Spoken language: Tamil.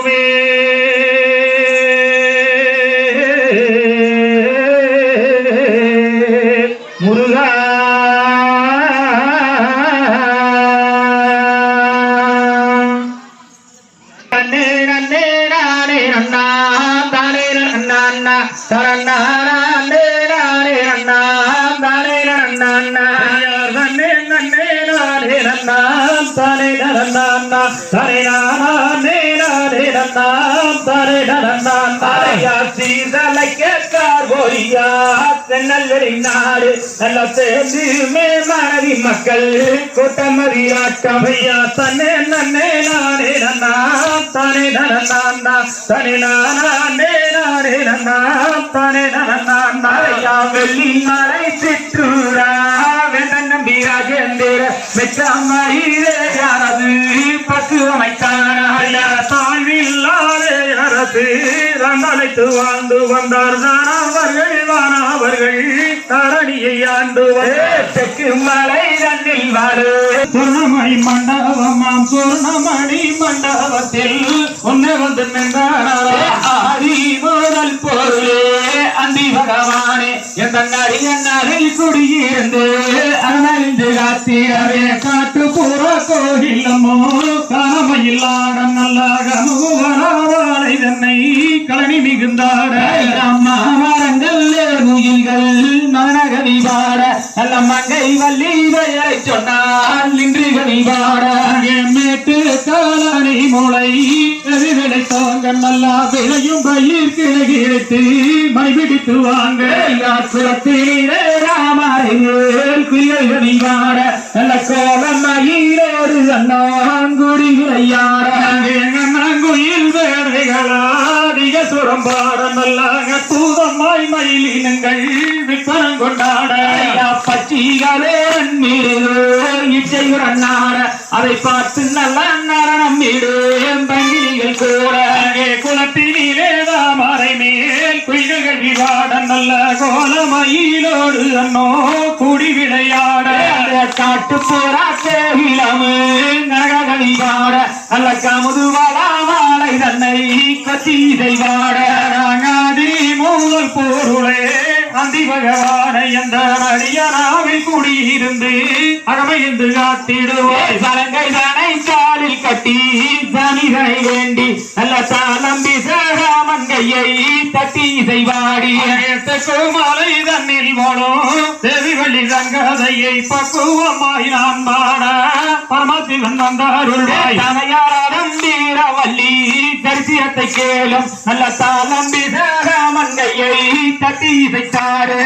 வருமே முருகா. நன்னே நன்னே தானே நன்னா தாரையா? சீதலை கேட்கார் போரியா தென்னல்வெளி நாடு நல்ல சேர்ந்து மேமனவி மக்கள். கூட்டமதி ஆட்டமையா தன்னே நன்னே நானே நன்னா தானே நன்னா தனி நானே நானே நன்னா தானே நன்னா ஐயா வெள்ளி மலை சிற்றூரா? வேண்டன் நம்பி ராஜேந்திர அரசு ரந்தனைத்து வாழ்ந்து வந்தார் தானவர்கள் வானவர்கள் தரணியை ஆண்டு தெற்கு மலை தன்னில் வாரு. சொர்ணமணி மண்டபமாம் சொர்ணமணி மண்டபத்தில் ஒன்னு வந்து நின்றாரே ஆதி முதல் பொருளே அந்தி பகவானே எந்த நடிகரில் குடியிருந்து அனழிந்து காத்திரவே. காட்டு புற கோயிலமோ கமுகராவாளை தன்னை கழனி மிகுந்தாட. அம்மா மரங்கள் முயில்கள் மனகவி பாட நல்ல மங்கை வள்ளி பெயரை சொன்னால் இன்று கவி பாட மேட்டு காலனி மூளை. கவிகளை தோங்க நல்லா விளையும் பயிர் கிழகிழைத்து மணிபிடித்து வாங்க. குளத்திலே ராமரை குயில்களை பாட நல்ல கோலம் மயிலோடு அண்ணாங்குடி சுரம் பாட நல்ல பூதமாய் மயிலினங்கள் விற்பனம் கொண்டாட. பச்சிகளே இச்சை உரநாட அதை பார்த்து நல்ல நடனம் மீடு பங்கிலிகள் கூட. குளத்தினிலே தாமரை மேல் குயில்கள் விவாட. நல்ல கோலமயிலோடு அண்ணோ கூடி விளையாட. காட்டு போரா கோயிலமு நரகவி பாட. நல்ல கமுது வாழை தன்னை இதை செய்வாட நாகாதி மூவல் பொருளே அந்தி பகவானை எந்த அடியனாவில் குடியிருந்து அகமைந்து காத்திடுவாய் சலங்கை தனை காலில் கட்டி தனிதனை வேண்டி நல்ல தாளம்பி சேகாமன் கையை தட்டி வாடி மாலை தன்னில் மோனோ தேவிவள்ளி தங்கதையை பக்குவமாய் நான் பாட பரமசிவன் வந்தாருள்வாய். தனையாரா வீரவல்லி தரிசியத்தை கேளும் நல்ல தாளம் சேகாமன் தட்டி இசைத்தாரு